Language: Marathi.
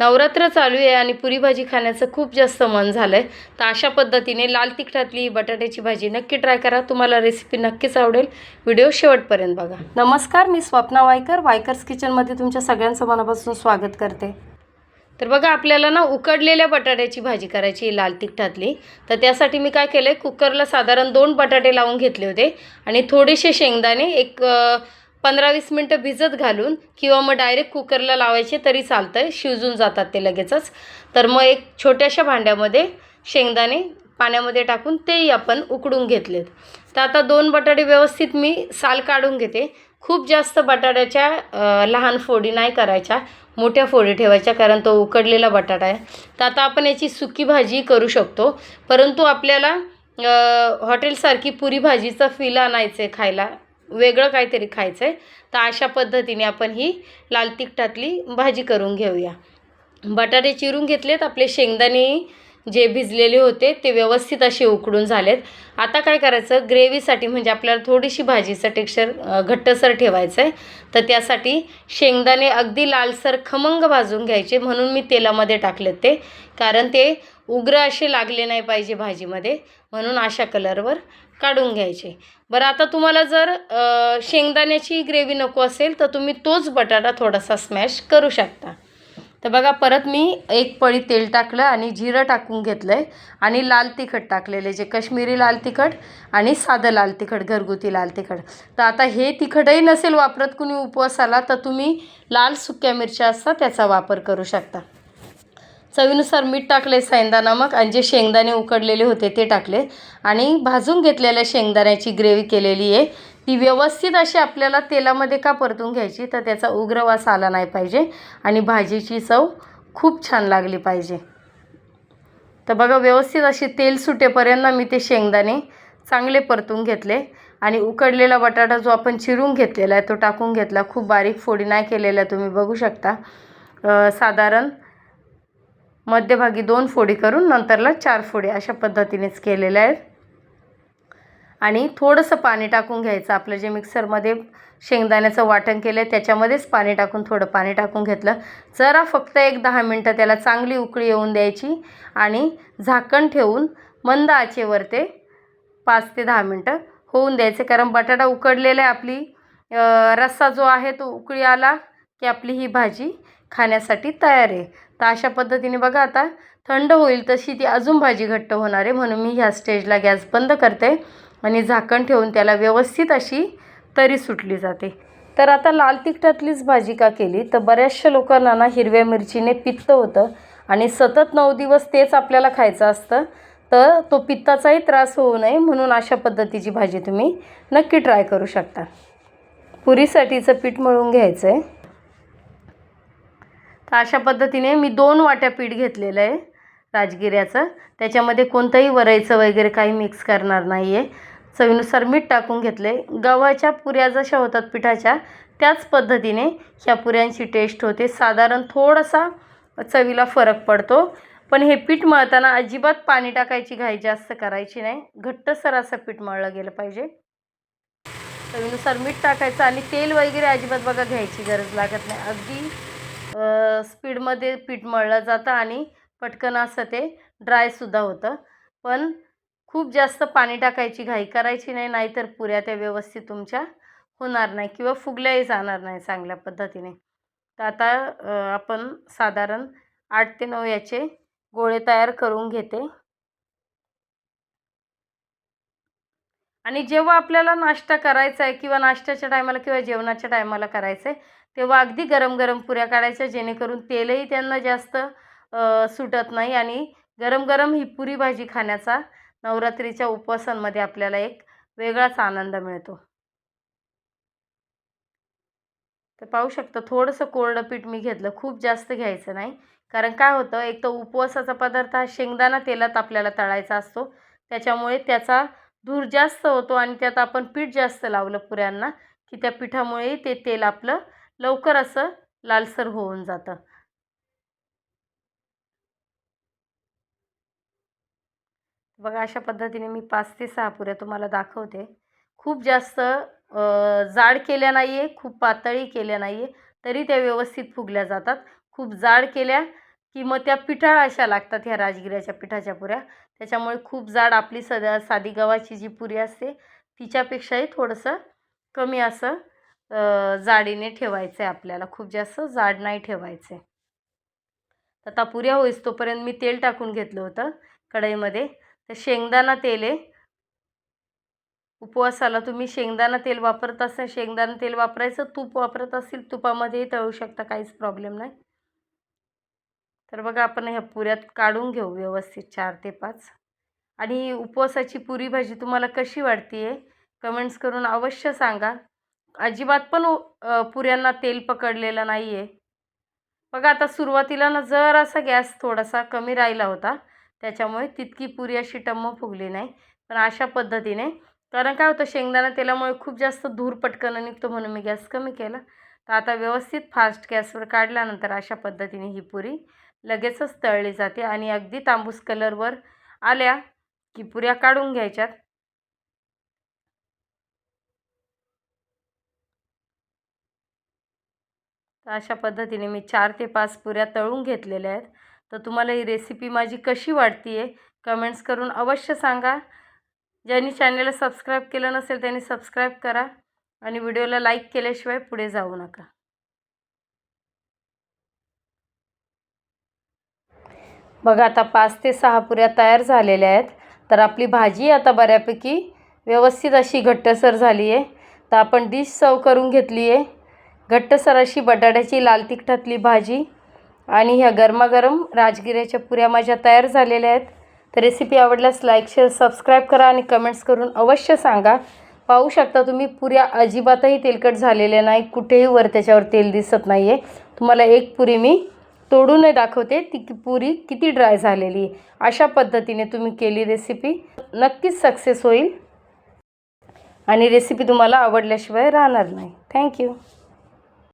नवरात्र चालू आहे आणि पुरी भाजी खाण्याचं खूप जास्त मन झालं आहे तर अशा पद्धतीने लाल तिखटातली बटाट्याची भाजी नक्की ट्राय करा. तुम्हाला रेसिपी नक्कीच आवडेल. व्हिडिओ शेवटपर्यंत बघा. नमस्कार मी स्वप्ना वायकर. वायकर्स किचनमध्ये तुमच्या सगळ्यांचं मनापासून स्वागत करते. तर बघा आपल्याला ना उकडलेल्या बटाट्याची भाजी करायची आहे लाल तिखटातली. तर त्यासाठी मी काय केलं आहे कुकरला साधारण दोन बटाटे लावून घेतले होते. आणि थोडेसे शेंगदाणे एक पंधरा वीस मिनटं भिजत घालून किंवा मग डायरेक्ट कुकरला लावायचे तरी चालतं आहे शिजून जातात ते लगेचच. तर मग एक छोट्याशा भांड्यामध्ये शेंगदाणे पाण्यामध्ये टाकून तेही आपण उकडून घेतलेत. तर आता दोन बटाटे व्यवस्थित मी साल काढून घेते. खूप जास्त बटाट्याच्या लहान फोडी नाही करायच्या मोठ्या फोडी ठेवायच्या कारण तो उकडलेला बटाटा आहे. तर आता आपण याची सुकी भाजी करू शकतो. परंतु आपल्याला हॉटेलसारखी पुरी भाजीचं फील आणायचं आहे खायला. वेगळं काहीतरी खायचं आहे तर अशा पद्धतीने आपण ही लाल तिखटातली भाजी करून घेऊया. बटाटे चिरून घेतलेत. आपले शेंगदाणे जे भिजलेले होते ते व्यवस्थित असे उकडून झालेत. आता काय करायचं? ग्रेव्हीसाठी म्हणजे आपल्याला थोडीशी भाजीचं टेक्स्चर घट्टसर ठेवायचं आहे तर त्यासाठी शेंगदाणे अगदी लालसर खमंग भाजून घ्यायचे. म्हणून मी तेलामध्ये टाकलेत ते. कारण ते उग्र असे लागले नाही पाहिजे भाजीमध्ये. म्हणून अशा कलरवर काढून घ्यायचे. बरं आता तुम्हाला जर शेंगदाण्याची ग्रेव्ही नको असेल तर तुम्ही तोच बटाटा थोडासा स्मॅश करू शकता. तर बघा परत मी एक पळी तेल टाकलं आणि जिरं टाकून घेतलं आहे आणि लाल तिखट टाकलेले जे कश्मीरी लाल तिखट आणि साधं लाल तिखट घरगुती लाल तिखट. तर आता हे तिखटही नसेल वापरत कुणी उपवासाला तर तुम्ही लाल सुक्या मिरच्या असतात त्याचा वापर करू शकता. चवीनुसार मीठ टाकले सैंदा मग आणि जे शेंगदाणे उकडलेले होते ते टाकले. आणि भाजून घेतलेल्या शेंगदाण्याची ग्रेव्ही केलेली आहे. ती व्यवस्थित अशी आपल्याला तेलामध्ये का परतून घ्यायची? तर त्याचा उग्र वास आला नाही पाहिजे. आणि भाजीची चव खूप छान लागली पाहिजे. तर बघा व्यवस्थित अशी तेल सुटेपर्यंत मी ते शेंगदाणे चांगले परतून घेतले. आणि उकडलेला बटाटा जो आपण चिरून घेतलेला आहे तो टाकून घेतला. खूप बारीक फोडी नाही केलेला तुम्ही बघू शकता. साधारण मध्यभागी दोन फोडी करून नंतरला चार फोडी अशा पद्धतीनेच केलेल्या आहेत. आणि थोडंसं पाणी टाकून घ्यायचं. आपलं जे मिक्सरमध्ये शेंगदाण्याचं वाटण केलं आहे त्याच्यामध्येच पाणी टाकून थोडं पाणी टाकून घेतलं. जरा फक्त एक दहा मिनटं त्याला चांगली उकळी येऊन द्यायची आणि झाकण ठेवून मंद आचेवर ते पाच ते दहा मिनटं होऊन द्यायचे. कारण बटाटा उकडलेला आहे आपली. रस्सा जो आहे तो उकळी आला की आपली ही भाजी खाण्यासाठी तयार आहे. तर अशा पद्धतीने बघा आता थंड होईल तशी ती अजून भाजी घट्ट होणार आहे. म्हणून मी ह्या स्टेजला गॅस बंद करते आणि झाकण ठेवून त्याला व्यवस्थित अशी तरी सुटली जाते. तर आता लाल तिखटातलीच भाजी का केली? तर बऱ्याचशा लोकांना ना हिरव्या मिरचीने पित्त होतं आणि सतत नऊ दिवस तेच आपल्याला खायचं असतं. तर तो पित्ताचाही त्रास होऊ नये म्हणून अशा पद्धतीची भाजी तुम्ही नक्की ट्राय करू शकता. पुरीसाठीचं पीठ मळून घ्यायचं आहे तर अशा पद्धतीने मी दोन वाट्या पीठ घेतलेलं आहे राजगिऱ्याचं. त्याच्यामध्ये कोणतंही वरायचं वगैरे काही मिक्स करणार नाही आहे चवीनुसार मीठ टाकून घेतलं आहे गव्हाच्या पुऱ्या जशा होतात पिठाच्या त्याच पद्धतीने ह्या पुऱ्यांची टेस्ट होते. साधारण थोडासा चवीला फरक पडतो. पण हे पीठ मळताना अजिबात पाणी टाकायची घाई जास्त करायची नाही. घट्टसर असं पीठ मळलं गेलं पाहिजे. चवीनुसार मीठ टाकायचं आणि तेल वगैरे अजिबात बघा घ्यायची गरज लागत नाही. अगदी स्पीडमध्ये पीठ मळलं जातं आणि पटकन असं ते ड्रायसुद्धा होतं. पण खूप जास्त पाणी टाकायची घाई करायची नाही नाहीतर पुऱ्या त्या व्यवस्थित तुमच्या होणार नाही किंवा फुगल्याही जाणार नाही चांगल्या पद्धतीने. तर आता आपण साधारण आठ ते नऊ याचे गोळे तयार करून घेते. आणि जेव्हा आपल्याला नाश्ता करायचा आहे किंवा नाश्त्याच्या टायमाला किंवा जेवणाच्या टायमाला करायचं आहे तेव्हा अगदी गरम गरम पुऱ्या काढायच्या जेणेकरून तेलही त्यांना जास्त सुटत नाही आणि गरम गरम ही पुरी भाजी खाण्याचा नवरात्रीच्या उपवासांमध्ये आपल्याला एक वेगळाच आनंद मिळतो. तर पाहू शकता थोडंसं कोरडं पीठ मी घेतलं खूप जास्त घ्यायचं नाही. कारण काय होतं एक तर उपवासाचा पदार्थ हा शेंगदाणा तेलात आपल्याला तळायचा असतो. त्याच्यामुळे त्याचा धूर जास्त होतो आणि त्यात आपण पीठ जास्त लावलं पुऱ्यांना की त्या पिठामुळेही ते तेल आपलं लवकर असं लालसर होऊन जातं. बघा अशा पद्धतीने मी पाच ते सहा पुऱ्या तुम्हाला दाखवते. खूप जास्त जाड केल्या नाही आहे खूप पातळी केल्या नाही आहे तरी त्या व्यवस्थित फुगल्या जातात. खूप जाड केल्या की मग त्या पिठाळ अशा लागतात ह्या राजगिऱ्याच्या पिठाच्या पुऱ्या. त्याच्यामुळे खूप जाड आपली सदा साधी गव्हाची जी पुरी असते तिच्यापेक्षाही थोडंसं कमी असं जाडीने ठेवायचं आहे आपल्याला. खूप जास्त जाड नाही ठेवायचं आहे आता पुऱ्या होईस तोपर्यंत मी तेल टाकून घेतलं होतं कढईमध्ये. तर शेंगदाणा तेल आहे. उपवासाला तुम्ही शेंगदाणा तेल वापरत असाल शेंगदाणा तेल वापरायचं तूप वापरत असेल तुपामध्येही तळू शकता काहीच प्रॉब्लेम नाही. तर बघा आपण ह्या पुऱ्यात काढून घेऊ व्यवस्थित चार ते पाच. आणि उपवासाची पुरी भाजी तुम्हाला कशी वाटते आहे कमेंट्स करून अवश्य सांगा. अजिबात पण पुऱ्यांना तेल पकडलेलं नाही आहे बघा आता सुरुवातीला ना जरासा गॅस थोडासा कमी राहिला होता. त्याच्यामुळे तितकी पुरी अशी टम्म फुगली नाही. पण अशा पद्धतीने कारण काय होतं शेंगदाणा तेलामुळे खूप जास्त धूर पटकन निघतो म्हणून मी गॅस कमी केला. तर आता व्यवस्थित फास्ट गॅसवर काढल्यानंतर अशा पद्धतीने ही पुरी लगेचच तळली जाते आणि अगदी तांबूस कलरवर आल्या की पुऱ्या काढून घ्यायच्यात. तर अशा पद्धतीने मी चार ते पाच पुऱ्या तळून घेतलेल्या आहेत. तर तुम्हाला ही रेसिपी माझी कशी वाटते आहे कमेंट्स करून अवश्य सांगा. ज्यांनी चॅनलला सबस्क्राईब केलं नसेल त्यांनी सबस्क्राईब करा आणि व्हिडिओला लाईक केल्याशिवाय पुढे जाऊ नका. बघा आता पाच ते सहा पुऱ्या तयार झालेल्या आहेत. तर आपली भाजी आता बऱ्यापैकी व्यवस्थित अशी घट्टसर झाली आहे तर आपण डिश सर्व करून घेतली आहे घट्टसर अशी बटाट्याची लाल तिखटातली भाजी आणि ह्या गरमागरम राजगिऱ्याच्या पुऱ्या माझ्या तयार झालेल्या आहेत. तर रेसिपी आवडल्यास लाईक शेअर सबस्क्राईब करा आणि कमेंट्स करून अवश्य सांगा. पाहू शकता तुम्ही पुऱ्या अजिबातही तेलकट झालेल्या नाही कुठेही वर त्याच्यावर तेल दिसत नाही आहे तुम्हाला एक पुरी मी तोडूनही दाखवते ती की पुरी किती ड्राय झालेली आहे. अशा पद्धतीने तुम्ही केली रेसिपी नक्कीच सक्सेस होईल. आणि रेसिपी तुम्हाला आवडल्याशिवाय राहणार नाही. थँक्यू